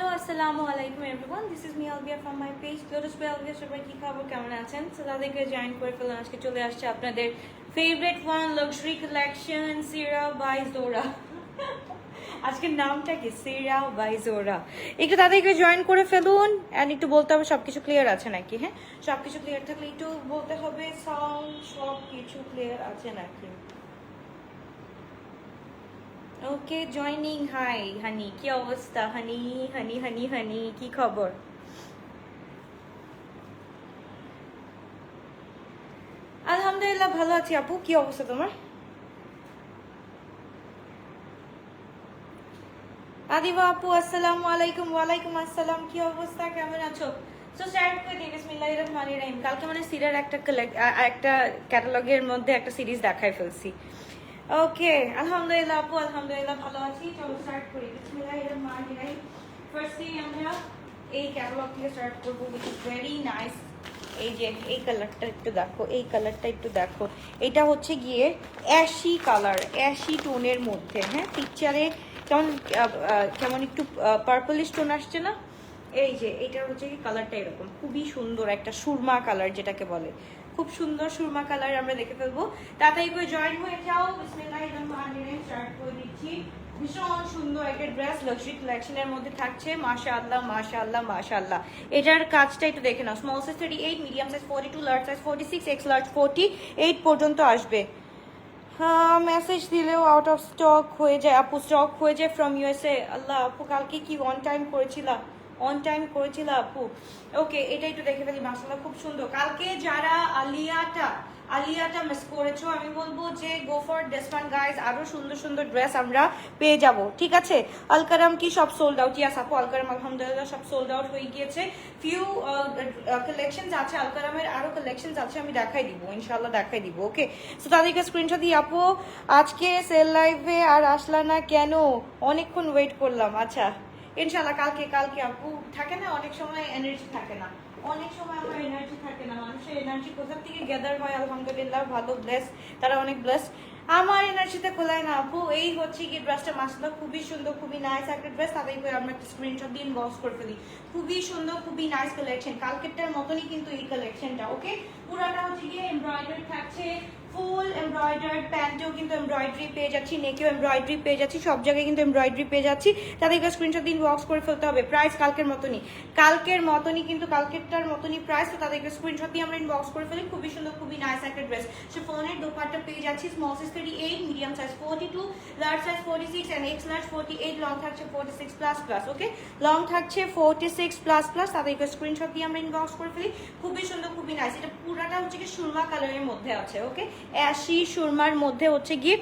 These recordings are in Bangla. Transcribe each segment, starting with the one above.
হ্যালো, আসসালামু আলাইকুম everyone this is me Alvia from my page Lotus by Alvia সবাই কি খবর, কেমন আছেন? সো তাদেরকে জয়েন করে ফেলুন আজকে চলে আসছে আপনাদের favourite one luxury collection Sira by Zora আজকের নামটা কি? সিরা বাই জোরা একটু তাদেরকে জয়েন করে ফেলুন অ্যান্ড একটু বলতে হবে সব কিছু ক্লিয়ার আছে নাকি? হ্যাঁ? সব কিছু ক্লিয়ার থাকলে একটু বলতে হবে সাউন্ড সব কিছু ক্লিয়ার আছে নাকি? ওকে জয়নিং হাই হানি কি অবস্থা? হানি হানি হানি হানি কি খবর? আলহামদুলিল্লাহ, ভালো আছি আপু। কি অবস্থা তোমার? আদিবা আপু, আসসালামু আলাইকুম, ওয়ালাইকুম আসসালাম। কি অবস্থা? কেমন আছো? সো স্টার্ট করে দিই বিসমিল্লাহির রহমানির রহিম। কালকে মানে সিরিয়ার একটা একটা ক্যাটালগের মধ্যে একটা সিরিজ দেখায় ফেলছি। ওকে আলহামদুলিল্লাহ আপু আলহামদুলিল্লাহ ভালো আছি। চলো স্টার্ট করি। আমরা এই ভেরি নাইস এই যে, এই কালারটা একটু দেখো, এই কালারটা একটু দেখো। এটা হচ্ছে গিয়ে কালার টোনের মধ্যে হ্যাঁ? পিকচারে কেমন কেমন একটু টোন আসছে না? এই যে এইটার হচ্ছে কালারটা এরকম। খুবই সুন্দর একটা সুরমা কালার যেটাকে বলে। খুব সুন্দর সুরমা কালার আমরা দেখে ফেলব। তাড়াতাড়ি করে জয়েন হয়ে যাও। দিচ্ছি। ভীষণ সুন্দর একটা ড্রেস লাক্সারি কালেকশনের মধ্যে থাকছে। মাশাআল্লাহ মাশাআল্লাহ মাশাআল্লাহ। এটার কাজটা একটু দেখে নাও। Small size thirty eight medium size forty two large size forty six X large forty eight পর্যন্ত আসবে। হ্যাঁ মেসেজ দিলেও আউট অফ স্টক হয়ে যায়। আপু স্টক হয়ে যায় ফ্রম ইউএসএ আল্লাহ আপু, কালকে কি অন টাইম করেছিলা অন টাইম করেছিল আপু। ওকে এটা একটু দেখে ফেলি মাসাল্লাহ খুব সুন্দর। কালকে যারা আলিয়াটা আলিয়াটা মিস করেছ, আমি বলব যে গো ফর ডেসমান গাইজ আরও সুন্দর সুন্দর ড্রেস আমরা পেয়ে যাব, ঠিক আছে? আলকারাম কি সব সোল্ড আউট ইয়াস আপু, আলকারাম, আলহামদুলিল্লাহ, সব সোল্ড আউট হয়ে গিয়েছে। ফিউ কালেকশনস আছে, আলকারামের আরও কালেকশনস আছে, আমি দেখাই দিব, ইনশাআল্লাহ দেখাই দিব ওকে সো তাদেরকে স্ক্রিনশট দিই, আপু, আজকে সেল লাইভে আর আসলা না কেন? অনেকক্ষণ ওয়েট করলাম আচ্ছা। ইনশাআল্লাহ কালকে কালকে আপু থাকে না, অনেক সময় এনার্জি থাকে না। অনেক সময় আমার এনার্জি থাকে না। মানুষের এনার্জি কোথা থেকে গ্যাদার হয়, আলহামদুলিল্লাহ, ভালো ব্লেস তারা অনেক ব্লেস আমার এনার্জিতে কোলায় না, আপু, এই হচ্ছে কি ড্রেসটা মাসলা খুবই সুন্দর, খুবই নাইস একটা ড্রেস তাদের করে আমরা একটা স্ক্রিনশট দিয়ে বক্স করে ফেলি। খুবই সুন্দর, খুবই নাইস কালেকশন কালকেরটার মতনই কিন্তু এই কালেকশনটা ওকে পুরাটা হচ্ছে গিয়ে এমব্রয়ডারি থাকছে ফুল এমব্রয়ডার্ড প্যান্টেও কিন্তু এমব্রয়ডারি পেয়ে যাচ্ছি, নেকেও এমব্রয়ডারি পেয়ে যাচ্ছি, সব জায়গায় কিন্তু এমব্রয়ডারি পেয়ে যাচ্ছি। তাদেরকে স্ক্রিনশট দিন বক্স করে ফেলতে হবে প্রাইস কালকের মতনই। কালকের মতনই কিন্তু কালকেরটার মতনই প্রাইস তো তাদেরকে স্ক্রিনশট দিয়ে আমরা ইনবক্স করে ফেলি। খুবই সুন্দর, খুবই নাইস একটা ড্রেস সে ফোনের দোপারটা পেয়ে যাচ্ছি small size thirty eight medium size forty two large size forty six and X large forty eight long থাকছে forty six plus plus okay long থাকছে ফোর্টি সিক্স প্লাস প্লাস তাদেরকে স্ক্রিনশট দিয়ে আমরা ইনবক্স করে ফেলি। খুবই সুন্দর, খুবই নাইস এটা পুরাটা হচ্ছে কি সুরমা কালারের মধ্যে আছে ওকে অ্যাশি, সুরমার মধ্যে হচ্ছে গিয়ে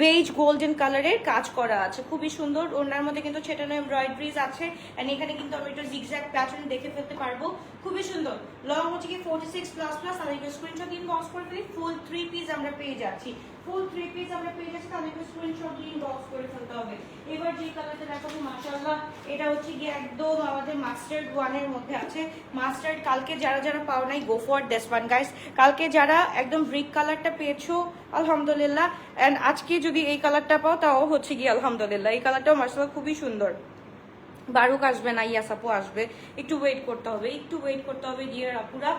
বেজ গোল্ডেন কালারের কাজ করা আছে। খুবই সুন্দর। ওনার মধ্যে কিন্তু ছেটানো এমব্রয়ডারিজ আছে। অ্যান্ড এখানে কিন্তু আমি একটু জিগজ্যাক প্যাটার্ন দেখে ফেলতে পারব। খুবই সুন্দর। লং হচ্ছে কি ফোর্টি সিক্স প্লাস প্লাস তাদেরকে স্ক্রিনশট ইনবক্স বক্স করে ফেলি। ফুল থ্রি পিস আমরা পেয়ে যাচ্ছি। ফুল থ্রি পিস আমরা পেয়ে যাচ্ছি তাদেরকে স্ক্রিনশট দিন বক্স করে ফেলতে হবে। এবার যে কালারটা দেখাবো, মাশাআল্লাহ, এটা হচ্ছে গিয়ে একদম আমাদের মাস্টার্ড ওয়ানের মধ্যে আছে। মাস্টার্ড কালকে যারা যারা পাও নাই go for this one guys কালকে যারা একদম ব্রিক কালারটা পেয়েছ, আলহামদুলিল্লাহ। অ্যান্ড আজকে যদি এই কালারটা পাও, তাও হচ্ছে গিয়ে আলহামদুলিল্লাহ। এই কালারটাও মার্শাল্লাহ খুবই সুন্দর। বারুক আসবে না, ইয়াস আপু আসবে। একটু ওয়েট করতে হবে, একটু ওয়েট করতে হবে ডিয়ার আপুরা।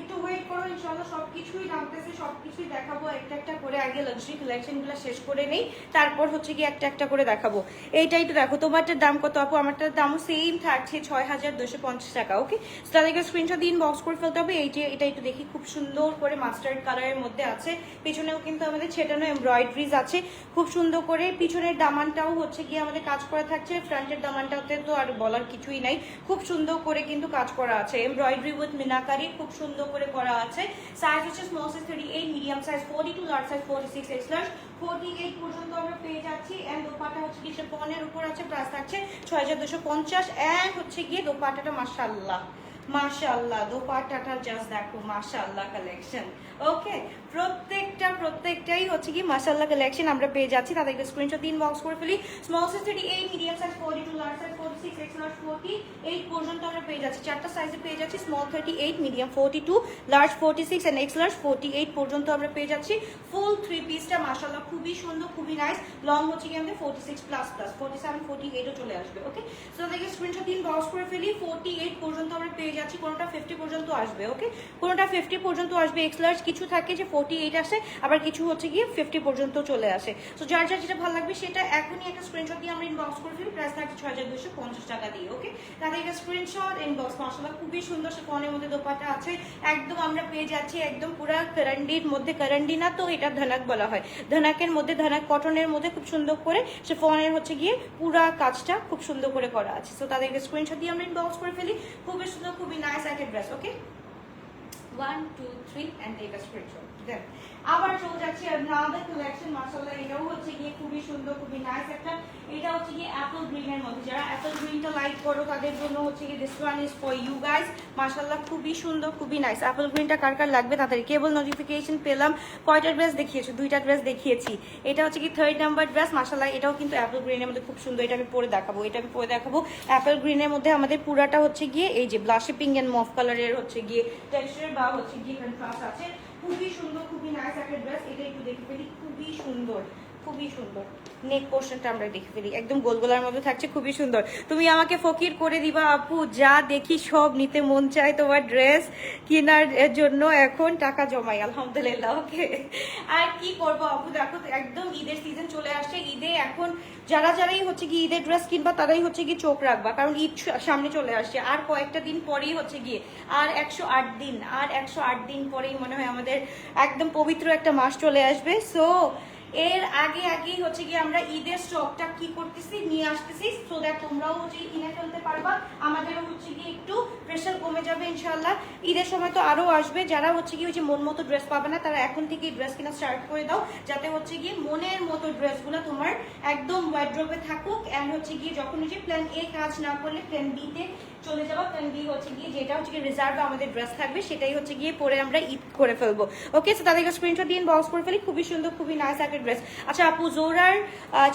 একটু ওয়েট করো ইনশাল্লাহ সব কিছুই নামতেছে সব কিছুই দেখাবো, একটা একটা করে আগে লাক্সারি কালেকশনগুলো শেষ করে নেই, তারপর হচ্ছে কি একটা একটা করে দেখাবো। এইটাই তো দেখো, তোমারটার দাম কত আপু? আমারটার দামও সেম থাকছে ছয় হাজার দুশো পঞ্চাশ টাকা ওকে তাদেরকে স্ক্রিনশট দিন বক্স করে ফেলতে হবে, এই যে, এটা একটু দেখি, খুব সুন্দর করে মাস্টার্ড কালারের মধ্যে আছে। পেছনেও কিন্তু আমাদের ছেটানো এমব্রয়ডারিজ আছে। খুব সুন্দর করে পিছনের দামানটাও হচ্ছে গিয়ে আমাদের কাজ করা থাকছে, ফ্রন্টের দামানটাতে তো আর বলার কিছুই নাই। খুব সুন্দর করে কিন্তু কাজ করা আছে এমব্রয়ডারি উইথ মিনাকারি খুব সুন্দর করে করা আছে। সাইজ হচ্ছে small size thirty eight medium size forty two large size forty six X large forty eight পর্যন্ত আমরা পেয়ে যাচ্ছি। অ্যান্ড দোপাটা হচ্ছে কি পনেরো উপর আছে প্রাইস থাকছে ছয় হাজার দুশো পঞ্চাশ। অ্যান্ড হচ্ছে গিয়ে দোপাটাটা মাসাল্লাহ মাশাআল্লাহ দোপাট্টাটা জাস্ট দেখো, মাশাআল্লাহ কালেকশন ওকে প্রত্যেকটা, প্রত্যেকটাই হচ্ছে কি মাশাআল্লাহ কালেকশন আমরা পেয়ে যাচ্ছি, তাদেরকে স্ক্রিনশট দিন বক্স করে ফেলি। Small size 38 medium size 42 large size 46 X large 48 পর্যন্ত আমরা পেয়ে যাচ্ছি। চারটা সাইজে পেয়ে যাচ্ছি small 38 medium 42 large 46 and X large 48 পর্যন্ত আমরা পেয়ে যাচ্ছি। ফুল থ্রি পিসটা মাশাআল্লাহ খুবই সুন্দর, খুবই নাইস লং হচ্ছে কি আমাদের 46 প্লাস প্লাস 47 48 ও চলে আসবে ওকে সো তাদেরকে স্ক্রিনশট দিন বক্স করে ফেলি 48 পর্যন্ত আমরা পেয়ে যাচ্ছি, কোনোটা 50 পর্যন্ত আসবে ওকে কোনোটা 50 পর্যন্ত আসবে এক্স লার্জ কিছু থাকে যে 48 আসে, আবার কিছু হচ্ছে গিয়ে 50 পর্যন্ত চলে আসে। সো যার যার যেটা ভালো লাগবে, সেটা এখনই একটা স্ক্রিনশট দিয়ে আমরা ইনবক্স করে ফেলি প্রাইস থাকছে 6250 টাকা দিয়ে ওকে তাদেরকে স্ক্রিনশট ইনবক্স মাশাআল্লাহ, খুবই সুন্দর, সে ফোনের মধ্যে দোপাটা আছে। একদম আমরা পেয়ে যাচ্ছি, একদম পুরা কারান্ডির মধ্যে কারান্ডি না তো এটা ধনাক বলা হয়, ধনাকের মধ্যে, ধনাক কটনের মধ্যে খুব সুন্দর করে সে ফোনের হচ্ছে গিয়ে পুরা কাজটা খুব সুন্দর করে করা আছে। সো তাদেরকে স্ক্রিনশট দিয়ে আমরা ইনবক্স করে ফেলি, খুবই সুন্দর খুবই নাইস একটা dress okay one two three and take a screenshot then আবার চলে যাচ্ছে another collection, মাশাআল্লাহ, এটাও হচ্ছে গিয়ে খুবই সুন্দর, খুবই নাইস একটা। এটা হচ্ছে গিয়ে অ্যাপল গ্রিনের মধ্যে। যারা অ্যাপল গ্রিনটা লাইক করো, তাদের জন্য হচ্ছে গিয়ে this one is for you guys মাশাআল্লাহ, খুবই সুন্দর, খুবই নাইস অ্যাপল গ্রিনটা কার কার লাগবে তাদের কেবল নোটিফিকেশন পেলাম। কয়টা ড্রেস দেখিয়েছি? দুইটা ড্রেস দেখিয়েছি। এটা হচ্ছে কি থার্ড নাম্বার ড্রেস মাশাআল্লাহ, এটাও কিন্তু অ্যাপল গ্রিনের মধ্যে খুব সুন্দর। এটা আমি পরে দেখাবো, এটা আমি পরে দেখাবো। অ্যাপল গ্রিনের মধ্যে আমাদের পুরাটা হচ্ছে গিয়ে এই যে ব্লাশি পিঙ্ক এন্ড মফ কালারের হচ্ছে গিয়ে টেক্সচার বা হচ্ছে গিয়ে কন্ট্রাস্ট আছে। খুবই সুন্দর খুবই নাইস একটা ড্রেস এটা একটু দেখে ফেলি খুবই সুন্দর। খুবই সুন্দর। নেক পোর্শনটা আমরা দেখে ফেলি। একদম গোলগোলার মধ্যে থাকছে, খুবই সুন্দর। তুমি আমাকে ফকির করে দিবা, আপু, যা দেখি সব নিতে মন চায় তোমার ড্রেস কেনার জন্য। এখন টাকা জমাই, আলহামদুলিল্লাহ, ওকে। আর কি করব, আপু? দেখো, একদম ঈদের সিজন চলে আসছে। ঈদে এখন যারা যারাই হচ্ছে কি ঈদের ড্রেস কিনবা, তারাই হচ্ছে কি চোখ রাখবা, কারণ ঈদ সামনে চলে আসছে। আর কয়েকটা দিন পরেই হচ্ছে গিয়ে, আর একশো আট দিন, আর একশো আট দিন পরেই মনে হয় আমাদের একদম পবিত্র একটা মাস চলে আসবে। সো এর আগে আগেই হচ্ছে গিয়ে আমরা ঈদের স্টকটা কি করতেছি, নিয়ে আসতেছি সো দ্যাট তোমরাও হচ্ছে কিনে ফেলতে পারবা, আমাদেরও হচ্ছে গিয়ে একটু প্রেশার কমে যাবে ইনশাল্লাহ ঈদের সময় তো আরও আসবে, যারা হচ্ছে গিয়ে ওই যে মন মতো ড্রেস পাবে না, তারা এখন থেকেই ড্রেস কিনা স্টার্ট করে দাও, যাতে হচ্ছে গিয়ে মনের মতো ড্রেসগুলো তোমার একদম ওয়াইড্রোবে থাকুক অ্যান্ড হচ্ছে গিয়ে যখন হচ্ছে প্ল্যান এ কাজ না করলে প্ল্যান বি তে চলে যাব প্ল্যান বি হচ্ছে গিয়ে যেটা হচ্ছে গিয়ে রিজার্ভে আমাদের ড্রেস থাকবে, সেটাই হচ্ছে গিয়ে পরে আমরা ঈদ করে ফেলব। ওকে তাদেরকে স্ক্রিনশট দিয়ে বক্স করে ফেলি, খুবই সুন্দর, খুবই নাইস একটা ড্রেস আচ্ছা আপু জোরার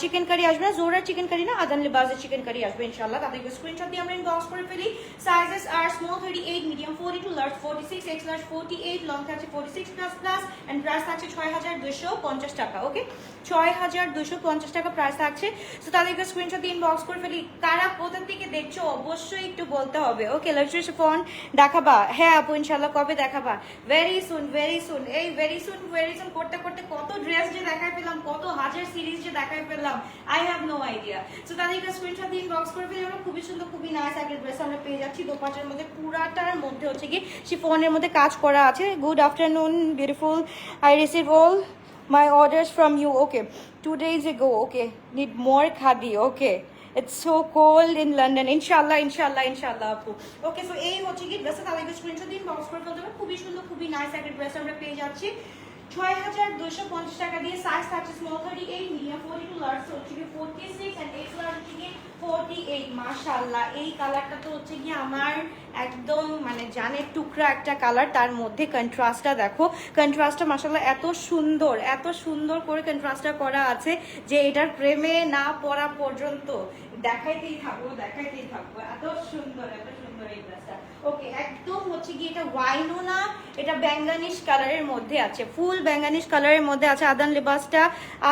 চিকেন কারি আসবে না? জোরার চিকেন কারি না? আদান লিবাজের চিকেন কারি আসবে ইনশাল্লাহ তাদেরকে স্ক্রিনশট দিয়ে আমরা বক্স করে ফেলি। Sizes are small thirty eight medium forty two large forty six X large forty eight long থাকছে forty six plus plus and price থাকছে ছয় হাজার দুশো পঞ্চাশ টাকা ওকে ছয় হাজার দুশো পঞ্চাশ টাকা প্রাইস থাকছে। তো তাদেরকে স্ক্রিনশট দিয়ে বক্স করে ফেলি। কারা কোথা থেকে দেখছ, অবশ্যই একটু বলতে হবে ওকে লাক্সারি ফোন দেখাবা। হ্যাঁ আপু ইনশাল্লাহ কবে দেখাবা? ভেরি সুন ভেরি সুন এই ভেরি সুন ভেরি সুন করতে করতে কত ড্রেস যে দেখাই পেলাম, কত হাজার সিরিজ যে দেখাই পেলাম I have no idea so তাদেরকে স্ক্রিনশট দিয়ে বক্স করে আমরা খুবই সুন্দর, খুবই নাইস একটা ড্রেস আমরা পেয়ে যাচ্ছি। দোপাটার মধ্যে, পুরাটার মধ্যে হচ্ছে কি শিফনের মধ্যে কাজ করা আছে। Good afternoon beautiful I receive all my orders from you. Okay, two days ago, okay, need more khadi, okay. It's so cold in london. Inshallah inshallah inshallah আপু ওকে সো এই হচ্ছে কি ড্রেসে তাদেরকে স্ক্রিনশট দিন বক্স করে ফেলতে হবে। খুবই সুন্দর, খুবই নাইস একটা ড্রেস আমরা পেয়ে যাচ্ছি। ছয় হাজার দুশো পঞ্চাশ টাকা দিয়ে সাইজ থাকছে small thirty eight medium forty two large হচ্ছে কি ফোর্টি সিক্স এইট লার্জ হচ্ছে কি ফোর্টি এইট এই কালারটা তো হচ্ছে কি আমার একদম মানে জানের টুকরা একটা কালার তার মধ্যে কন্ট্রাস্টটা দেখো। কন্ট্রাস্টটা মাশাল্লাহ এত সুন্দর এত সুন্দর করে কন্ট্রাস্টটা করা আছে যে এটার প্রেমে না পড়া পর্যন্ত। দেখাইতেই থাকব দেখাইতেই থাকব। এত সুন্দর এত সুন্দর এই ড্রেসটা। ওকে, একদম হচ্ছে কি এটা ওয়াইনো না, এটা ব্যাঙ্গানিশ কালারের মধ্যে আছে। ফুল ব্যাঙ্গানিশ কালারের মধ্যে আছে আদান লেবাসটা।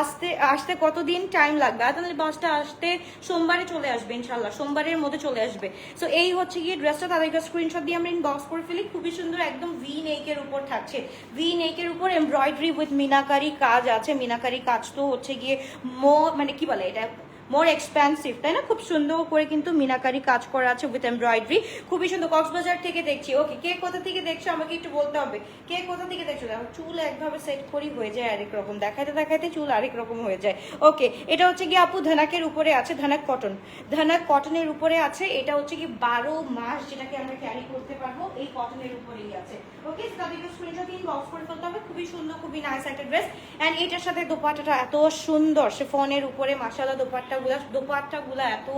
আসতে আসতে কতদিন টাইম লাগবে? আদান লেবাসটা আসতে সোমবারে চলে আসবে ইনশাল্লাহ সোমবারের মধ্যে চলে আসবে। সো এই হচ্ছে গিয়ে ড্রেসটা তাদেরকে স্ক্রিনশট দিয়ে আমরা ইনবক্স করে ফেলি। খুবই সুন্দর, একদম ভি নেকের উপর থাকছে। ভি নেকের উপর এমব্রয়ডারি উইথ মিনাকারি কাজ আছে। মিনাকারি কাজ তো হচ্ছে গিয়ে মো মানে কি বলে এটা? মোর এক্সপেন্সিভ তাই না? খুব সুন্দর করে কিন্তু মিনাকারি কাজ করা আছে উইথ এমব্রয়ডারি খুবই সুন্দর। কক্সবাজার থেকে দেখছি। ওকে কে কোথা থেকে দেখছ? আমাকে একটু বলতে হবে। কে কোথা থেকে দেখছ? দেখো, চুল একভাবে সেট করি হয়ে যায় আরেক রকম। দেখাইতে দেখাইতে চুল আরেক রকম হয়ে যায়। ওকে এটা হচ্ছে কি আপু ধানাকের উপরে আছে, ধানাক কটন ধানাক কটনের উপরে আছে, এটা হচ্ছে কি বারো মাস যেটাকে আমরা ক্যারি করতে পারব, এই কটনের উপরেই আছে। ওকে হবে। খুবই সুন্দর, খুবই নাইস একটা ড্রেস অ্যান্ড এটার সাথে দোপাট্টাটা এত সুন্দর, সে ফোনের উপরে মাসালা দোপাট্টা দোপাট্টাগুলো দোপাট্টাগুলো এত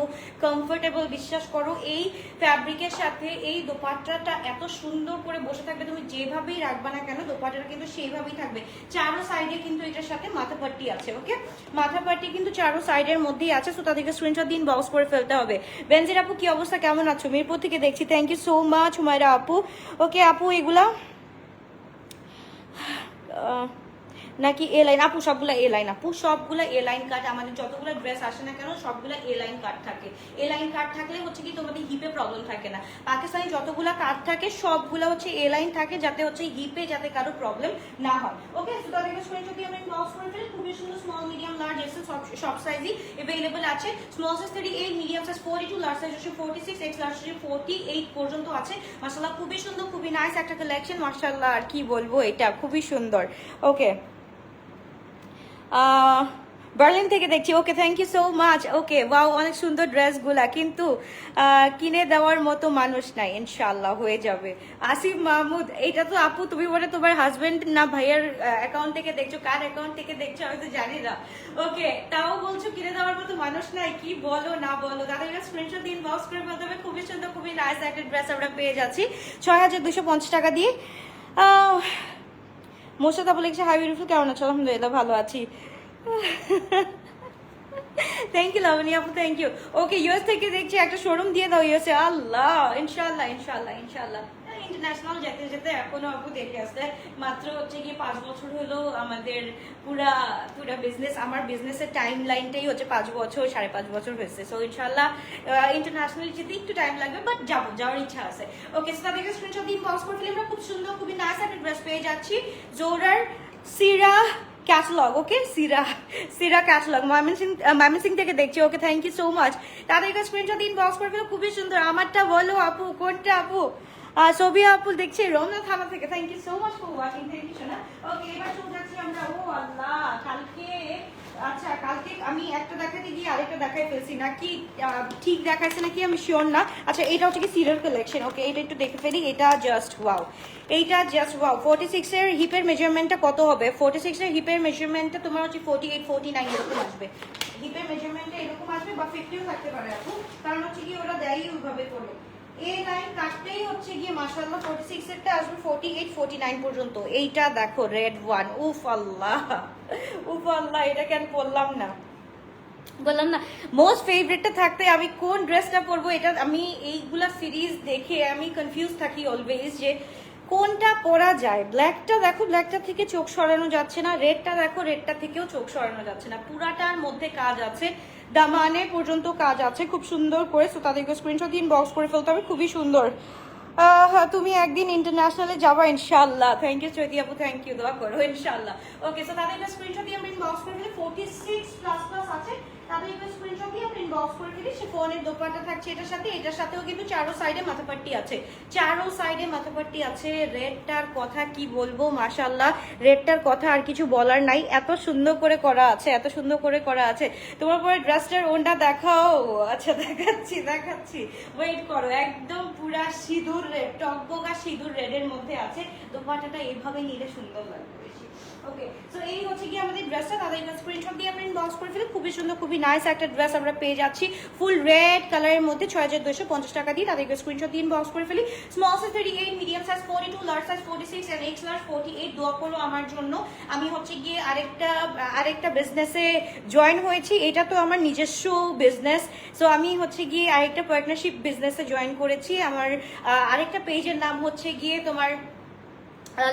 কমফোর্টেবল বিশ্বাস করো, এই ফ্যাব্রিকের সাথে এই দোপাট্টাটা এত সুন্দর করে বসে থাকবে, তুমি যেভাবেই রাখবা না কেন দোপাট্টাটা কিন্তু সেইভাবেই থাকবে। চারো সাইডে কিন্তু এটার সাথে মাথা পাট্টি আছে ওকে মাথা পাট্টি কিন্তু চারো সাইডের মধ্যেই আছে সো তাদেরকে স্ক্রিনশট দিন বক্স করে ফেলতে হবে। বেনজির আপু, কি অবস্থা? কেমন আছো? মিরপুর থেকে দেখছি thank you so much Humaira আপু। ওকে আপু, এগুলা নাকি এ লাইন আপু, সবগুলো এ লাইন আপু। সবগুলো এ লাইন কাট আমাদের যতগুলো ড্রেস আসে না কেন, সবগুলো এ লাইন কাট থাকে। এ লাইন কাট থাকলে হচ্ছে কি তোমাদের হিপে প্রবলেম থাকে না। পাকিস্তানি যতগুলো কাট থাকে, সবগুলো হচ্ছে এ লাইন থাকে যাতে হচ্ছে হিপে যাতে কারও প্রবলেম না হয়। ওকে সো তাদেরকে স্ক্রিনশট দিয়ে আমি বক্স করে ফেলি, খুবই সুন্দর স্মল মিডিয়াম লার্জ এক্সেল সব সাইজই অ্যাভেলেবল আছে। Small size thirty eight medium size forty two large size হচ্ছে ফোর্টি সিক্স এক্স লার্জ হচ্ছে ফোর্টি এইট পর্যন্ত আছে। মাসাল্লাহ খুবই সুন্দর, খুবই নাইস একটা কালেকশন মাসাল্লাহ আর কি বলব এটা? খুবই সুন্দর। ওকে বার্লিন থেকে দেখছি। Okay thank you so much okay wow অনেক সুন্দর ড্রেসগুলা। কিন্তু কিনে দেওয়ার মতো মানুষ নাই ইনশাল্লাহ হয়ে যাবে। আসিফ মাহমুদ, এটা তো আপু, তুমি বলে তোমার হাজবেন্ড না ভাইয়ের অ্যাকাউন্ট থেকে দেখছ? কার অ্যাকাউন্ট থেকে দেখছ? আমি তো জানি না। ওকে তাও বলছো কিনে দেওয়ার মতো মানুষ নাই? কি বলো, না বলো? তাদের স্ক্রিনশট দিন বক্স করে বলতে হবে। খুবই সুন্দর, খুবই নাইস একটা ড্রেস আমরা পেয়ে যাচ্ছি। ছয় হাজার দুশো পঞ্চাশ টাকা দিয়ে। মোর্শাদ বলে লিখছে হাই বিউটিফুল কেমন আছো? আলহামদুলিল্লাহ, ভালো আছি। থ্যাংক ইউ লাবণী আপু থ্যাংক ইউ ওকে ইউএস থেকে দেখছি, একটা শোরুম দিয়ে দাও ইউএসএ আল্লাহ ইনশাল্লাহ ইনশাল্লাহ ইনশাল্লাহ ইন্টারন্যাশনাল যেতে যেতে এখনও আপু দেখে আসতে মাত্র হচ্ছে কি পাঁচ বছর হলো আমাদের পুরা পুরা বিজনেস আমার বিজনেসের টাইম লাইনটাই হচ্ছে পাঁচ বছর, সাড়ে পাঁচ বছর হয়েছে। সো ইনশাল্লাহ ইন্টারন্যাশনাল যেতে একটু টাইম লাগবে বাট যাব, যাওয়ার ইচ্ছা আছে। ওকে সো তাদেরকে স্ক্রিনশট দিন বক্স করে ফেলে। আমরা খুব সুন্দর, খুবই নাইস একটা ড্রেস পেয়ে যাচ্ছি। জোরার সিরা ক্যাটালগ ওকে সিরা সিরা ক্যাটালগ ময়মনসিং ময়মনসিং থেকে দেখছি। Okay thank you so much তাদের কাছে স্ক্রিনশট ইনবক্স করে ফেলো, খুবই সুন্দর। আমারটা বলো আপু, কোনটা আপু? আহ, ছবি আপু দেখছি রমনা থানা থেকে। Thank you so much for watching thank you সোনা ওকে এবার চলে যাচ্ছি আমরা। ও আল্লাহ কালকে আচ্ছা কালকে আমি একটা দেখাতে গিয়ে আরেকটা দেখাই ফেলছি। নাকি আহ, ঠিক দেখাচ্ছে নাকি আমি শিওর না। আচ্ছা এটা হচ্ছে কি সিরিয়াল কালেকশন ওকে এটা একটু দেখে ফেলি এটা জাস্ট ওয়াও এইটা জাস্ট ওয়াও ফোর্টি সিক্স এর হিপের মেজারমেন্টটা কত হবে? ফোর্টি সিক্স এর হিপের মেজারমেন্টটা তোমার হচ্ছে ফোর্টি এইট ফোর্টি নাইন এরকম আসবে। হিপের মেজারমেন্টটা এরকম আসবে বা ফিফটিও থাকতে পারে এখন কারণ হচ্ছে কি ওরা দেয়ই ওইভাবে করে। হচ্ছে গিয়ে মাশাআল্লাহ 46 এরটা আসবে 48 49 পর্যন্ত। এইটা দেখো রেড ওয়ান উফ আল্লাহ আল্লাহ বললাম না? বললাম না মোস্ট ফেভারিটটা থাকতে আমি কোন ড্রেসটা পরবো এটা আমি এইগুলা সিরিজ দেখে আমি কনফিউজ থাকি অলওয়েজ যে কোনটা পরা যায়। ব্ল্যাকটা দেখো ব্ল্যাকটা থেকে চোখ সরানো যাচ্ছে না রেডটা দেখো রেডটা থেকেও চোখ সরানো যাচ্ছে না। পুরাটার মধ্যে কাজ আছে। দামানে পর্যন্ত কাজ আছে, খুব সুন্দর করে। সো তাদেরকে স্ক্রিনশট দিন বক্স করে ফেলতে হবে, খুবই সুন্দর। তুমি একদিন ইন্টারন্যাশনালে যাবা ইনশাল্লাহ থ্যাংক ইউ চৈতি আপু থ্যাংক ইউ দোয়া করো ইনশাল্লাহ ওকে সো তাদেরকে স্ক্রিনশট দিয়ে আমি করে ফেলি ফোর্টি সিক্স প্লাস প্লাস আছে। তাদেরকে স্ক্রিনশট দিয়ে আমি ইনবক্স করে ফেলি সে ফোনের দোপাটা থাকছে এটার সাথে, এটার সাথেও কিন্তু চারো সাইডে মাথাপাট্টি আছে। চারো সাইডে মাথাপাট্টি আছে, রেডটার কথা কি বলব মাশাল্লাহ রেডটার কথা আর কিছু বলার নাই, এত সুন্দর করে করা আছে, এত সুন্দর করে করা আছে। তোমার পরে ড্রেসটার ওনটা দেখাও আচ্ছা দেখাচ্ছি দেখাচ্ছি। ওয়েট করো, একদম পুরা সিঁদুর রেড, টকবগা সিঁদুর রেডের মধ্যে আছে দোপাটাটা এভাবে নিলে সুন্দর লাগবে। ওকে সো এই হচ্ছে আমাদের ড্রেসটা তাদের দিয়ে করে খুবই সুন্দর, খুবই নাইস একটা ড্রেস আমরা ফুল রেড কালারের মধ্যে ছয় হাজার দুশো পঞ্চাশ টাকা দিয়ে দিয়ে করে ফেলি। Small medium size two six X forty eight আমার জন্য। আমি হচ্ছে গিয়ে আরেকটা আরেকটা বিজনেসে জয়েন হয়েছি। এটা তো আমার নিজস্ব বিজনেস সো আমি হচ্ছে গিয়ে আরেকটা পার্টনারশিপ বিজনেসে জয়েন করেছি। আমার আরেকটা পেজের নাম হচ্ছে গিয়ে তোমার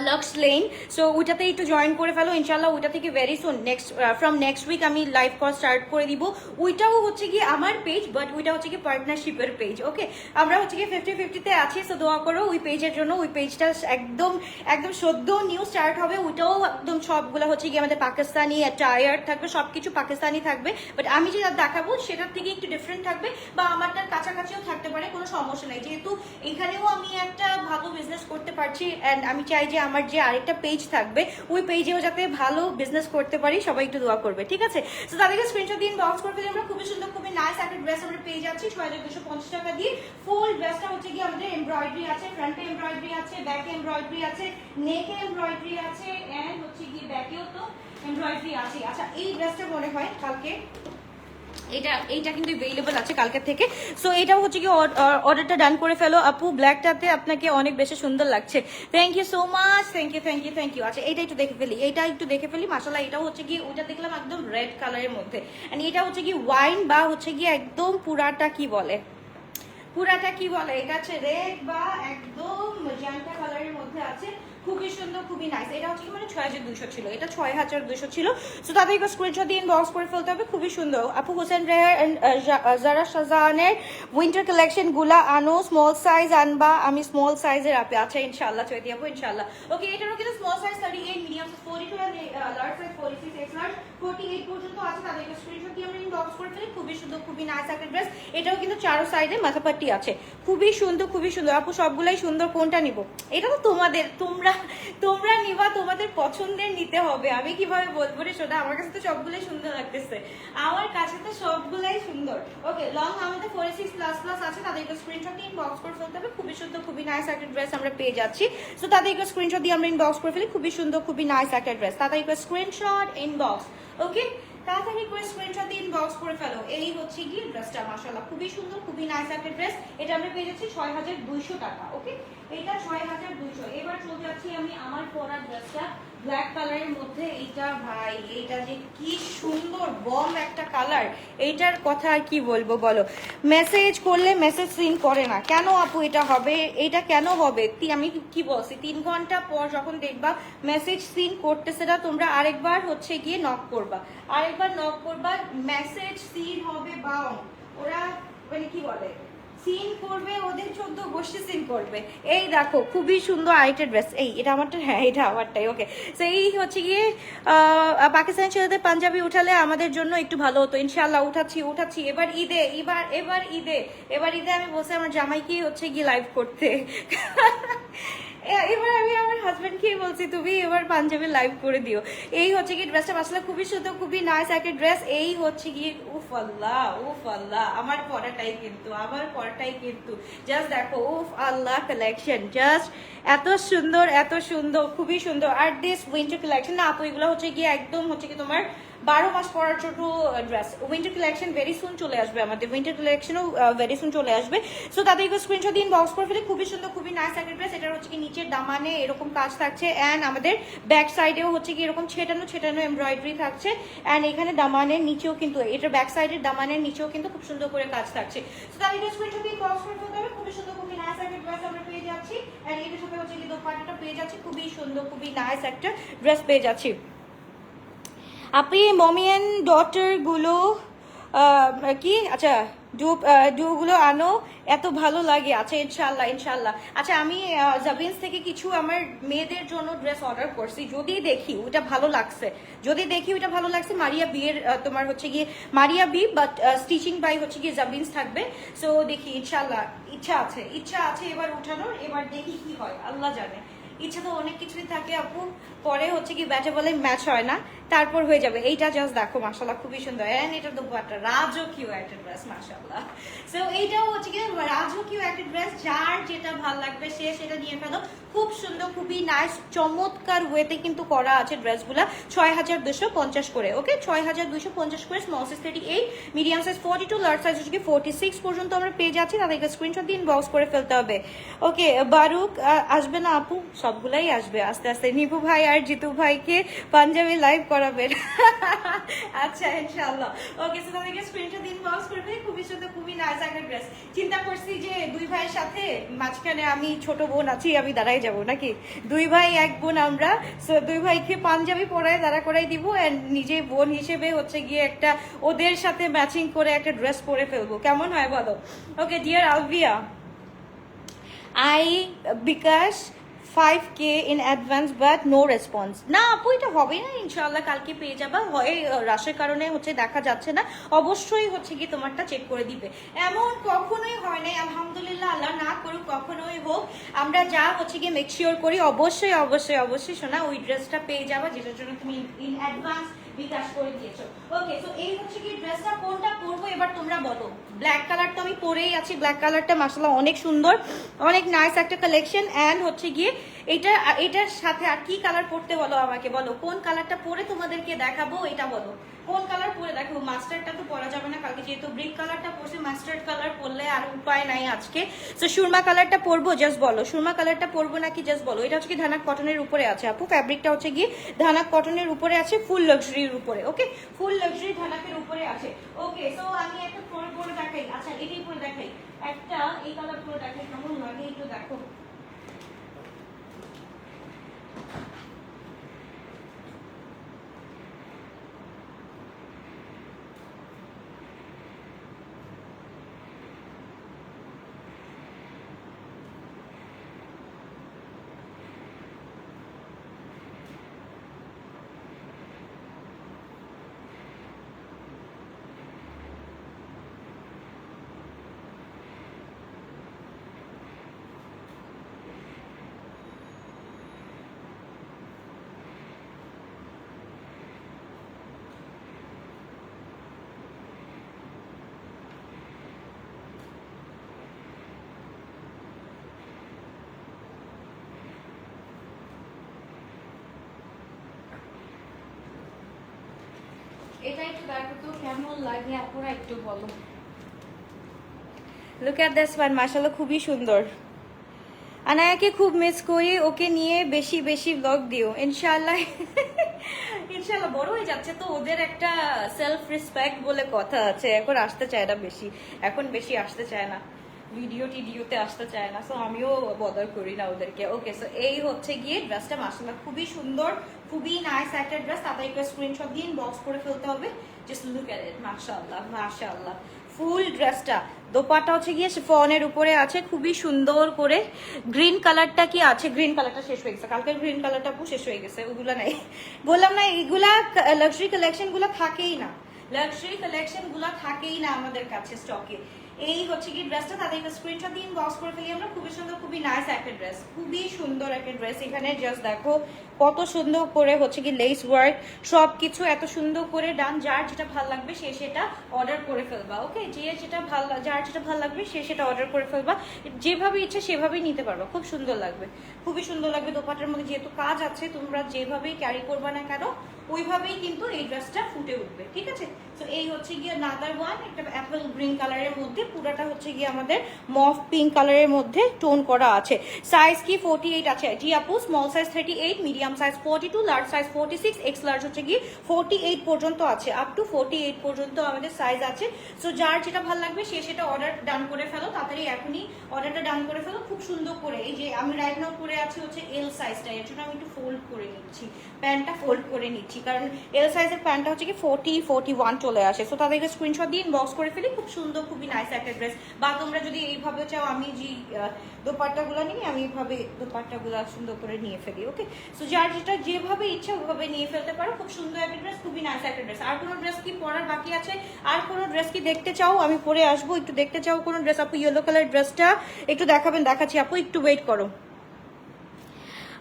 লক্স লেন সো ওইটাতে একটু জয়েন করে ফেলো। ইনশাল্লাহ ওইটা থেকে very soon next from next week আমি লাইভ কল স্টার্ট করে দিব। ওইটাও হচ্ছে কি আমার পেজ বাট ওইটা হচ্ছে কি পার্টনারশিপের পেজ ওকে আমরা হচ্ছে কি ফিফটি ফিফটিতে আছি সো দোয়া করো ওই পেজের জন্য। ওই পেজটা একদম একদম সদ্য নিউ স্টার্ট হবে। ওইটাও একদম সবগুলো হচ্ছে কি আমাদের পাকিস্তানি টায়ার থাকবে সব কিছু পাকিস্তানি থাকবে। বাট আমি যেটা দেখাবো, সেটার থেকে একটু ডিফারেন্ট থাকবে বা আমারটার কাছাকাছিও থাকতে পারে, কোনো সমস্যা নেই। যেহেতু এখানেও আমি একটা ভালো বিজনেস করতে পারছি অ্যান্ড আমি চাই যে আমার যে আরেকটা পেজ থাকবে, ওই পেজেও যাতে ভালো বিজনেস করতে পারি, সবাই একটু দোয়া করবে, ঠিক আছে? তো তাদেরকে স্ক্রিনশট দিন বক্স করতে আমরা খুবই সুন্দর, খুবই নাইস একটা ড্রেস আমরা পেয়ে যাচ্ছি, ছয় হাজার দুশো পঞ্চাশ টাকা দিয়ে। ফুল ড্রেসটা হচ্ছে কি আমাদের এমব্রয়ডারি আছে ফ্রন্টে এমব্রয়ডারি আছে ব্যাকে এমব্রয়ডারি আছে নেকে এমব্রয়ডারি আছে অ্যান্ড হচ্ছে গিয়ে ব্যাকেও তো এমব্রয়ডারি আছে আচ্ছা এই ড্রেসটা মনে হয় কালকে এটা, এইটা কিন্তু অ্যাভেলেবল আছে কালকে থেকে। সো এটাও হচ্ছে কি অর্ডারটা ডান করে ফেলো। আপু ব্ল্যাকটাতে আপনাকে অনেক বেশি সুন্দর লাগছে। Thank you so much thank you thank you thank you আচ্ছা এটা একটু দেখে ফেলি এটা একটু দেখে ফেলি। মাসালা এটাও হচ্ছে কি ওটা দেখলাম একদম রেড কালারের মধ্যে। And এটা হচ্ছে কি ওয়াইন বা হচ্ছে কি একদম পুরাটা কি বলে? পুরাটা কি বলে? এটা হচ্ছে রেড বা একদম ম্যাজেন্টা কালারের মধ্যে আছে। খুবই সুন্দর, খুবই নাইস এটা হচ্ছে মানে ছয় হাজার দুশো ছিল। এটা ছয় হাজার দুশো ছিল। সো তাদেরকে স্ক্রিনশট দিয়ে ইনবক্স করে ফেলতে হবে। খুবই সুন্দর। আপু হোসেন রেহার অ্যান্ড জারা শাহজাহানের উইন্টার কালেকশনগুলা আনো স্মল সাইজ আনবা। আমি স্মল সাইজের আপে। আচ্ছা ইনশাল্লাহ চৈতি আপু ইনশাল্লাহ ওকে এটারও কিন্তু small size thirty eight medium forty two large size forty six X large forty পর্যন্ত আছে তাদেরকে স্ক্রিনশট দিয়ে আমরা ইনবক্স করে খুবই সুন্দর, খুবই ড্রেস এটাও কিন্তু সাইডে আছে। খুবই সুন্দর খুবই সুন্দর। আপু, সবগুলাই সুন্দর, কোনটা এটা তোমাদের, তোমরা তোমরা তোমাদের পছন্দের নিতে হবে। আমি কীভাবে বলব রে আমার কাছে তো সবগুলাই সুন্দর লাগতেছে। আমার কাছে তো সবগুলাই সুন্দর। ওকে লং আমাদের ফোর সিক্স প্লাস প্লাস আছে। তাদেরকে স্ক্রিনশট ইনবক্স করে ফেলতে হবে। খুবই সুন্দর, খুবই নাইস একটা ড্রেস আমরা পেয়ে যাচ্ছি। তো তাদেরকে স্ক্রিনশট দিয়ে আমরা ইনবক্স করে ফেলি। খুবই সুন্দর, খুবই নাইস একটা ড্রেস তাদেরকে স্ক্রিনশট ইনবক্স ওকে তাড়াতাড়ি করে স্ক্রিনশট দিন বক্স করে ফেলো। এই হচ্ছে গিয়ে ড্রেসটা মাশাআল্লাহ। খুবই সুন্দর, খুবই নাইস একটা ড্রেস এটা আমরা পেয়ে যাচ্ছি ছয় হাজার দুইশো টাকা ওকে এটা ছয় হাজার দুইশো। এবার চলে যাচ্ছি আমি আমার পরা ড্রেসটা ব্ল্যাক কালারের মধ্যে এইটা ভাই, এইটা যে কি সুন্দর বম একটা কালার এইটার কথা আর কি বলব বলো? মেসেজ করলে মেসেজ সিন করে না। কেন আপু এটা হবে? এটা কেন হবে? আমি কি বলছি? তিন ঘণ্টা পর যখন দেখবা মেসেজ সিন করতেছে না, তোমরা আরেকবার হচ্ছে গিয়ে নক করবা। আরেকবার নক করবা মেসেজ সিন হবে বা ওরা মানে কি বলে? সিন করবে, ওদের চোদ্দ গোষ্ঠী সিন করবে। এই দেখো, খুবই সুন্দর আইটা ড্রেস এই, এটা আমারটা? হ্যাঁ এটা আমারটাই ওকে সো এই হচ্ছে গিয়ে পাকিস্তানি ছেলেদের পাঞ্জাবি উঠালে আমাদের জন্য একটু ভালো হতো। ইনশাল্লাহ উঠাচ্ছি উঠাচ্ছি। এবার ঈদে, এবার এবার ঈদে এবার ঈদে আমি বসে আমার জামাইকেই হচ্ছে গিয়ে লাইভ করতে। এবার আমি আমার হাজবেন্ডকে বলছি, তুমি এবার পাঞ্জাবি লাইভ করে দিও। এই হচ্ছে কি ড্রেসটা আসলে খুবই সুন্দর খুবই নাইস একটা ড্রেস এই হচ্ছে গিয়ে, উফ আল্লাহ উফ আল্লাহ, আমার পরাটাই কিন্তু, আমার পরাটাই কিন্তু। জাস্ট দেখো, উফ আল্লাহ কালেকশন জাস্ট এত সুন্দর এত সুন্দর, খুবই সুন্দর। আর দিস উইন্টার কালেকশন না আপু এগুলো হচ্ছে গিয়ে একদম হচ্ছে কি তোমার বারো মাস পরার ছোট dress winter collection very soon চলে আসবে আমাদের। উইন্টার কালেকশনও ভেরি সুন চলে আসবে। সো তাদেরকে স্ক্রিনশট দিন বক্স করে ফেলে। খুবই সুন্দর, খুবই নাইস একটা ড্রেস এটার হচ্ছে কি নিচের দামানে এরকম কাজ থাকছে। অ্যান্ড আমাদের ব্যাক সাইডেও হচ্ছে কি এরকম ছেটানো ছেটানো এমব্রয়ডারি থাকছে। অ্যান্ড এখানে দামানের নিচেও কিন্তু এটার ব্যাক সাইডের দামানের নিচেও কিন্তু খুব সুন্দর করে কাজ থাকছে। সো তাদেরকে স্ক্রিনশট দিন বক্স করে ফেলতে হবে। খুবই সুন্দর, খুবই নাইস একটা ড্রেস আমরা পেয়ে যাচ্ছি। অ্যান্ড এটার সাথে হচ্ছে কি দোপাট্টাটা পেয়ে যাচ্ছি। খুবই সুন্দর, খুবই নাইস একটা ড্রেস পেয়ে যাচ্ছি। আপনি মমি অ্যান্ড ডটারগুলো কি? আচ্ছা ডু ডুগুলো আনো, এত ভালো লাগে। আচ্ছা ইনশাল্লাহ ইনশাল্লাহ আচ্ছা আমি জাবিন্স থেকে কিছু আমার মেয়েদের জন্য ড্রেস অর্ডার করছি। যদি দেখি ওটা ভালো লাগছে। যদি দেখি ওটা ভালো লাগছে, মারিয়া বিয়ের তোমার হচ্ছে গিয়ে, Maria B but stitching by হচ্ছে গিয়ে জাবিন্স থাকবে। সো দেখি ইনশাল্লাহ ইচ্ছা আছে। ইচ্ছা আছে এবার উঠানোর, এবার দেখি কি হয়। আল্লাহ জানে। ইচ্ছা তো অনেক কিছুই থাকে, আপু। পরে হচ্ছে কি ব্যাটে বলে ম্যাচ হয় না, তারপর হয়ে যাবে। এইটা জাস্ট দেখো মাশাল্লাহ খুবই সুন্দর। এন্ড এটা একটা রাজকীয় একটা ড্রেস মাশাল্লাহ সো এইটাও হচ্ছে কি রাজকীয় একটা ড্রেস যার যেটা ভালো লাগবে, সে সেটা নিয়ে ফেলো। খুব সুন্দর, খুবই নাইস চমৎকার ওয়েতে কিন্তু করা আছে ড্রেসগুলা ছয় হাজার দুশো পঞ্চাশ করে ওকে ছয় হাজার দুশো পঞ্চাশ করে small size thirty eight medium size forty two large size হচ্ছে কি ফোর্টি সিক্স পর্যন্ত আমরা পেয়ে যাচ্ছি। তাদেরকে স্ক্রিনশট দিয়ে বক্স করে ফেলতে হবে। ওকে বারুক আসবে না আপু? সবগুলাই আসবে, আস্তে আস্তে। নিপু ভাই আর জিতু ভাইকে পাঞ্জাবি লাইভ করাবেন। আচ্ছা ইনশাআল্লাহ। ওকে সো তাদেরকে স্ক্রিনশট দিন বক্স করবে। খুবই সুন্দর, খুবই নাইস একটা ড্রেস চিন্তা করছি যে দুই ভাইয়ের সাথে মাঝখানে আমি ছোট বোন আছি, আমি দাঁড়াই যাব নাকি? দুই ভাই, এক বোন আমরা। সো দুই ভাইকে পাঞ্জাবি পরায় দাঁড়া করাই দিব এন্ড নিজে বোন হিসেবে হচ্ছে গিয়ে একটা ওদের সাথে ম্যাচিং করে একটা ড্রেস পরে ফেলব। কেমন হয় বলো? Okay dear Alvia I bKash five K in advance but no response না আপু, এটা হবে না ইনশাল্লাহ কালকে পেয়ে যাবা। হয় রাশের কারণে হচ্ছে দেখা যাচ্ছে না। অবশ্যই হচ্ছে কি তোমারটা চেক করে দিবে। এমন কখনোই হয় নাই, আলহামদুলিল্লাহ, আল্লাহ না করুক কখনোই হোক। আমরা যা হচ্ছে গিয়ে মেক শিওর করি, অবশ্যই অবশ্যই অবশ্যই শোনা ওই ড্রেসটা পেয়ে যাবা, যেটার জন্য তুমি ইন অ্যাডভান্স বিকাশ করে দিয়েছ। ওকে তো এই হচ্ছে কি ড্রেসটা কোনটা পরবো এবার তোমরা বলো। ব্ল্যাক কালার তো আমি পরেই আছি ব্ল্যাক কালারটা মাসালা অনেক সুন্দর, অনেক নাইস একটা কালেকশন অ্যান্ড হচ্ছে গিয়ে এটা, এটার সাথে আর কি কালার পরতে বলো আমাকে বলো। কোন কালারটা পরে তোমাদেরকে দেখাবো, এটা বলো। কোন কালার পরে? দেখো মাস্টার্ডটা তো পরা যাবে না কালকে, যেহেতু ব্রিক কালারটা পরছে মাস্টার্ড কালার পরলে আর উপায় নাই আজকে। তো সুরমা কালারটা পরবো জাস্ট বলো। সুরমা কালারটা পরবো নাকি জাস্ট বলো? এটা হচ্ছে কি ধানাক কটনের উপরে আছে, আপু? ফ্যাব্রিকটা হচ্ছে গিয়ে ধানাক কটনের উপরে আছে ফুল লাক্সারির উপরে ওকে ফুল লাক্সারি ধানাকের উপরে আছে। ওকে সো আমি একটা পরে পরে দেখাই। আচ্ছা এটাই পরে দেখাই। একটা এই কালার পরে দেখাই, কেমন লাগে একটু দেখো। এটা একটু দেখো তো, কেমন লাগে আপুরা একটু বলো। লুক অ্যাট দিস ওয়ান মাশাআল্লাহ খুবই সুন্দর। আনায়াকে খুব মিস করি, ওকে নিয়ে বেশি বেশি ব্লগ দিও, ইনশাআল্লাহ। ইনশাআল্লাহ বড় হয়ে যাচ্ছে তো, ওদের একটা সেলফ রেসপেক্ট বলে কথা আছে, এখন আসতে চায় না বেশি, এখন বেশি আসতে চায় না। ভিডিও টিডিওতে আসতে চায় না সো আমিও বদল করি না ওদেরকে। ওকে সো এই হচ্ছে গিয়ে ড্রেসটা মাসাল্লাহ খুবই সুন্দর, খুবই নাইস একটা ড্রেস তাড়াতাড়ি একটা স্ক্রিনশট দিন বক্স করে ফেলতে হবে। জাস্ট লুক এট ইট মাশাআল্লাহ মাশাআল্লাহ। ফুল ড্রেসটা দোপাটা হচ্ছে গিয়ে ফনের উপরে আছে, খুবই সুন্দর করে। গ্রিন কালারটা কি আছে? গ্রিন কালারটা শেষ হয়ে গেছে। কালকের গ্রিন কালারটা শেষ হয়ে গেছে, ওগুলা নাই। বললাম না এগুলা লাক্সারি কালেকশনগুলা থাকেই না। লাক্সারি কালেকশনগুলা থাকেই না আমাদের কাছে স্টকে এই হচ্ছে কি ড্রেসটা তাদেরকে স্ক্রিনশট দিন বক্স করে ফেলি আমরা। খুবই সুন্দর, খুবই নাইস একটা ড্রেস খুবই সুন্দর একটা ড্রেস এখানে জাস্ট দেখো কত সুন্দর করে হচ্ছে কি লেস ওয়ার্ক সব কিছু এত সুন্দর করে ডান যার যেটা ভালো লাগবে সে সেটা অর্ডার করে ফেলবা ওকে যে যেটা ভালো, যার যেটা ভালো লাগবে সে সেটা অর্ডার করে ফেলবা। যেভাবে ইচ্ছা সেভাবেই নিতে পারবা। খুব সুন্দর লাগবে। খুবই সুন্দর লাগবে দোপাটার মধ্যে যেহেতু কাজ আছে, তোমরা যেভাবেই ক্যারি করবা না কেন ওইভাবেই কিন্তু এই ড্রেসটা ফুটে উঠবে, ঠিক আছে? তো এই হচ্ছে গিয়ে নাদার ওয়ান একটা অ্যাপেল গ্রিন কালারের মধ্যে, পুরাটা হচ্ছে গিয়ে আমাদের মফ পিঙ্ক কালারের মধ্যে টোন করা আছে। সাইজ কি? ফোর্টি এইট আছে। জি আপু small size thirty eight medium size forty two large size forty six X large হচ্ছে গিয়ে ফোর্টি এইট পর্যন্ত আছে। আপ টু ফোর্টি এইট পর্যন্ত আমাদের সাইজ আছে। সো যার যেটা ভালো লাগবে, সে সেটা অর্ডার ডান করে ফেলো। তাড়াতাড়ি এখনই অর্ডারটা ডান করে ফেলো। খুব সুন্দর করে, এই যে আমি রাইট নাও করে আছি হচ্ছে এল সাইজটা এর জন্য আমি একটু ফোল্ড করে নিচ্ছি। প্যান্টটা ফোল্ড করে নিচ্ছি। কারণ এল সাইজের প্যান্টটা হচ্ছে কি ফোর্টি ফোর্টি ওয়ান চলে আসে। সো তাদেরকে স্ক্রিনশট দিয়ে ইনবক্স করে ফেলি। খুব সুন্দর, খুবই নাইস একটা ড্রেস বা তোমরা যদি এইভাবে চাও, আমি যে দোপাট্টাগুলো নিই, আমি এইভাবে দোপাট্টাগুলো সুন্দর করে নিয়ে ফেলি ওকে সো যার যেটা যেভাবে ইচ্ছা ওভাবে নিয়ে ফেলতে পারো। খুব সুন্দর একটা ড্রেস খুবই নাইস একটা ড্রেস আর কোনো ড্রেস কি পরার বাকি আছে? আর কোনো ড্রেস কি দেখতে চাও? আমি পরে আসব। একটু দেখতে চাও কোনো ড্রেস আপু ইয়েলো কালার ড্রেসটা একটু দেখাবেন, দেখাচ্ছি। আপু, একটু ওয়েট করো।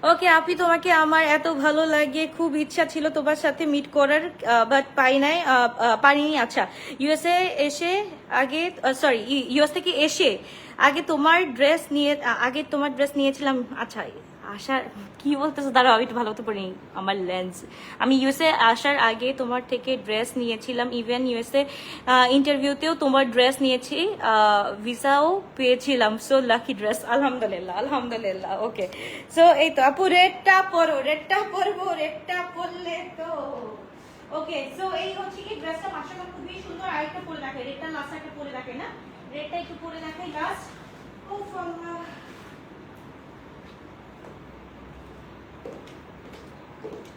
ওকে আপি তোমাকে আমার এত ভালো লাগে, খুব ইচ্ছা ছিল তোমার সাথে মিট করার বাট পাই নাই পারিনি আচ্ছা ইউএসএ এসে আগে সরি ইউএস থেকে এসে আগে তোমার ড্রেস নিয়ে আগে তোমার ড্রেস নিয়েছিলাম। আচ্ছা আসার কি বলতেছো? দাঁড়াও, আমি একটু ভালো মতো পড়ি আমার লেন্স আমি ইউএসএ আসার আগে তোমার থেকে ড্রেস নিয়েছিলাম। ইভেন ইউএসএ ইন্টারভিউতেও তোমার ড্রেস নিয়েছি ভিসাও পেয়েছিলাম। সো লাকি ড্রেস আলহামদুলিল্লাহ আলহামদুলিল্লাহ ওকে সো এই তো আপু রেডটা পরো রেডটা পরবো রেডটা পরলে তো। ওকে সো এই হচ্ছে কি ড্রেসটা মাসাল্লাহ খুবই সুন্দর। আরেকটা পরে রাখে রেডটা লাস্ট একটা পরে রাখে না? রেডটা একটু পরে রাখে লাস্ট ও আল্লাহ どうぞ。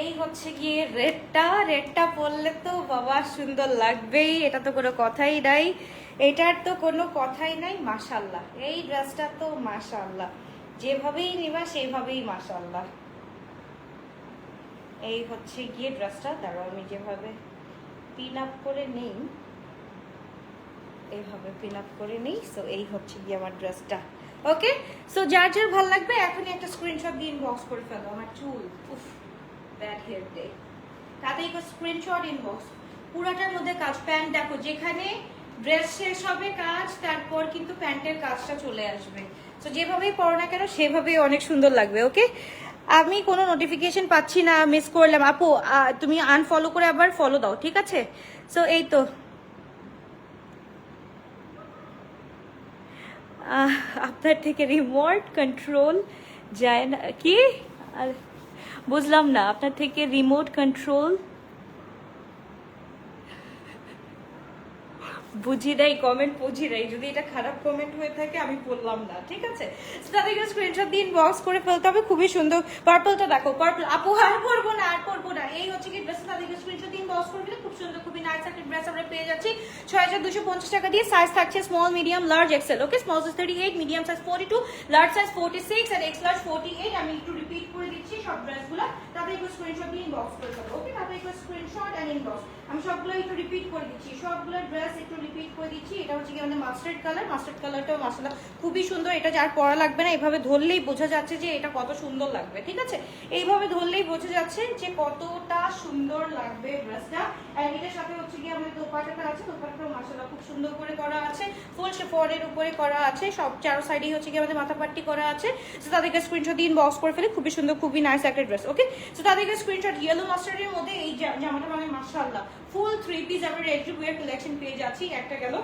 এই হচ্ছে গিয়ে রেডটা। রেডটা পরলে তো বাবা সুন্দর লাগবেই, এটা তো কোনো কথাই নাই। এটার তো কোনো কথাই নাই মাশাল্লাহ এই ড্রেসটা তো মাশাল্লাহ যেভাবেই নিবা, সেভাবেই মাশাল্লাহ এই হচ্ছে গিয়ে ড্রেসটা। দাঁড়াও, আমি যেভাবে পিন আপ করে নেই এইভাবে পিন আপ করে নিই। সো এই হচ্ছে গিয়ে আমার ড্রেসটা। ওকে সো যার যার ভালো লাগবে, এখনই একটা স্ক্রিনশট দিয়ে ইনবক্স করে ফেলো। আমার চুল, উফ। ব্যাড হেয়ার ডে তাতে একটা স্ক্রিনশট ইনবক্স পুরাটার মধ্যে কাজ প্যান্ট দেখো, যেখানে ড্রেস শেষ হবে কাজ, তারপর কিন্তু প্যান্টের কাজটা চলে আসবে। তো যেভাবেই পড়ো না কেন, সেভাবেই অনেক সুন্দর লাগবে ওকে আমি কোনো নোটিফিকেশন পাচ্ছি না মিস করলাম। আপু তুমি আনফলো করে আবার ফলো দাও, ঠিক আছে? সো এই তো। আপনার থেকে রিমোট কন্ট্রোল যায় না। কি? আর বুঝলাম না। আপনার থেকে রিমোট কন্ট্রোল বুঝি নাই কমেন্ট বুঝি নাই। যদি এটা খারাপ কমেন্ট হয়ে থাকে, আমি বললাম না, ঠিক আছে? তাদেরকে স্ক্রিনশট দিন বক্স করে ফেলতে হবে, খুবই সুন্দর। পার্পলটা দেখো পার্পল আপু, আর করব না, আর করব না। এই হচ্ছে কি ড্রেস তাদেরকে স্ক্রিনশট দিন বক্স করে দিলে খুব সুন্দর, খুবই নাইস একটা ড্রেস আমরা পেয়ে যাচ্ছি। ছয় হাজার দুশো পঞ্চাশ টাকা দিয়ে সাইজ থাকছে small medium large XL okay small size thirty eight medium size forty two large size forty six আর এক্স লার্জ ফোর্টি এইট আমি একটু রিপিট করে দিচ্ছি সব ড্রেসগুলো তাদেরকে স্ক্রিনশট দিয়ে ইনবক্স করে ফেলব ওকে তাদেরকে স্ক্রিনশট অ্যান্ড ইনবক্স আমি সবগুলো একটু রিপিট করে দিচ্ছি। সবগুলো ড্রেস একটু রিপিট করে দিচ্ছি, এটা হচ্ছে কি মাস্টার্ড কালার মাস্টার্ড কালারটাও মাসালা খুবই সুন্দর, এটা যার পরা লাগবে না, এভাবে ধরলেই বোঝা যাচ্ছে যে এটা কত সুন্দর লাগবে, ঠিক আছে? এইভাবে ধরলেই বোঝা যাচ্ছে যে কতটা সুন্দর লাগবে ড্রেসটা আর এটার সাথে হচ্ছে কি আমাদের দোপাটাটা আছে দোপাটাটাও মাসালা খুব সুন্দর করে করা আছে ফুল শেফরের উপরে করা আছে, সব চারো সাইডেই হচ্ছে কি আমাদের মাথা পাট্টি করা আছে তো তাদেরকে স্ক্রিনশট দিন বক্স করে ফেলে, খুবই সুন্দর, খুবই নাইস একটা ড্রেস ওকে তো তাদেরকে স্ক্রিনশট ইয়েলো মাস্টার্ডের মধ্যে এই জামাটা মানে মাসাল্লাহ ফুল থ্রি পিস আমরা রেডি ওয়ার কালেকশন পেয়ে যাচ্ছি একটা গেল।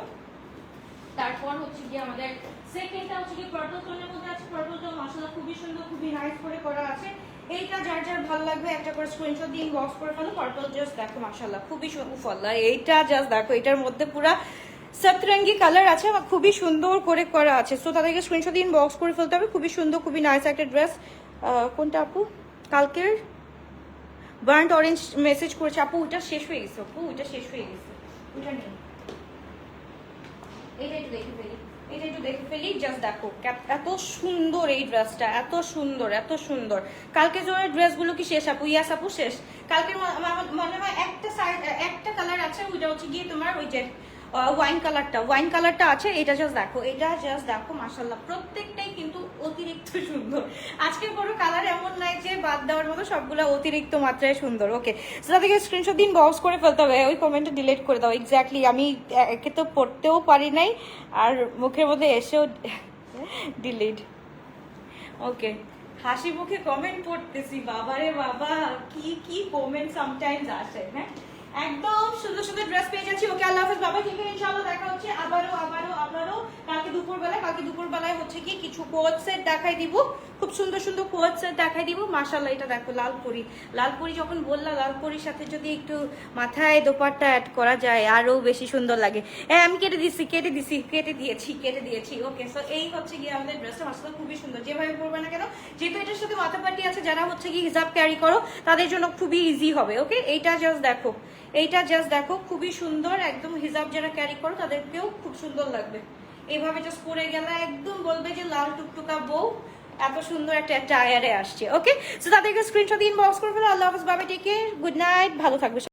তারপর হচ্ছে কি আমাদের সেকেন্ডটা হচ্ছে কি পার্পল টোনের মধ্যে আছে। পার্পলটা মশলা খুবই সুন্দর, খুবই নাইস করে করা আছে। এইটা যার যার ভালো লাগবে, একটা করে স্ক্রিনশট দিয়ে বক্স করে ফেলো। পার্পল জাস্ট দেখো, মাশাআল্লাহ, খুবই সুফল্লা। এইটা জাস্ট দেখো এটার মধ্যে পুরা সতরঙ্গি কালার আছে আমার খুবই সুন্দর করে করা আছে। সো তাদেরকে স্ক্রিনশট দিন বক্স করে ফেলতে হবে। খুবই সুন্দর, খুবই নাইস একটা ড্রেস কোনটা আপু? কালকের? বার্ন্ট অরেঞ্জ মেসেজ করেছে। আপু ওটা শেষ হয়ে গেছে, আপু ওটা শেষ হয়ে গেছে। ওটা নেই। ফেলি। জাস্ট দেখো এত সুন্দর এই ড্রেসটা এত সুন্দর এত সুন্দর। কালকে জোরের ড্রেসগুলো কি শেষ আপু? ইয়াস আপু, শেষ। কালকে মনে হয় একটা সাইড একটা কালার আছে, ওইটা হচ্ছে গিয়ে তোমার ওই যে ওয়াইন কালারটা ওয়াইন কালারটা আছে, এটা জাস্ট দেখো। এটা জাস্ট দেখো মাসাল্লাহ প্রত্যেকটাই কিন্তু অতিরিক্ত সুন্দর। আজকে কোনো কালার এমন নাই যে বাদ দেওয়ার মতো সবগুলো অতিরিক্ত মাত্রায় সুন্দর। ওকে সেটা থেকে স্ক্রিনশট দিন বক্স করে ফেলতে হবে। ওই কমেন্টটা ডিলিট করে দাও। এক্স্যাক্টলি আমি একে তো পড়তেও পারি নাই, আর মুখের মধ্যে এসেও ডিলিট ওকে হাসি মুখে কমেন্ট পড়তেছি। বাবারে বাবা, কি কি কমেন্ট সামটাইমস আসে হ্যাঁ? একদম সুন্দর সুন্দর ড্রেস পেয়ে যাচ্ছি। ওকে আল্লাহ হাফেজ বাবা ঠিক আছে, ইনশাআল্লাহ দেখা হচ্ছে। আবারও আবারও আবারও কালকে দুপুর বেলায় কালকে দুপুর বেলায় হচ্ছে কি কিছু কোচ সেট দেখাই দিব। খুব সুন্দর সুন্দর কোচ সেট দেখাই দিব। মাশাআল্লাহ, এটা দেখো লালপুরি লালপুরি যখন বললাম লালপুরির সাথে যদি একটু মাথায় দোপাট্টা অ্যাড করা যায় আরও বেশি সুন্দর লাগে। হ্যাঁ আমি কেটে দিছি কেটে দিছি, কেটে দিয়েছি কেটে দিয়েছি। ওকে সো এই হচ্ছে গিয়ে আমাদের ড্রেসটা মাসাল্লাহ খুবই সুন্দর। যেভাবে পরবে না কেন, যেহেতু এটার সাথে মাথা পাটি আছে, যারা হচ্ছে কি হিজাব ক্যারি করো, তাদের জন্য খুবই ইজি হবে ওকে এইটা জাস্ট দেখো। এইটা জাস্ট দেখো, খুবই সুন্দর, একদম হিজাব যারা ক্যারি করো, তাদেরকেও খুব সুন্দর লাগবে। এইভাবে জাস্ট পরে গেলে একদম বলবে যে লাল টুকটুকা বউ, এত সুন্দর একটা টায়ারে আসছে ওকে সো তাদেরকে স্ক্রিনশট ইনবক্স করবে আল্লাহ হাফিজ বাবা টেকে গুড নাইট ভালো থাকবে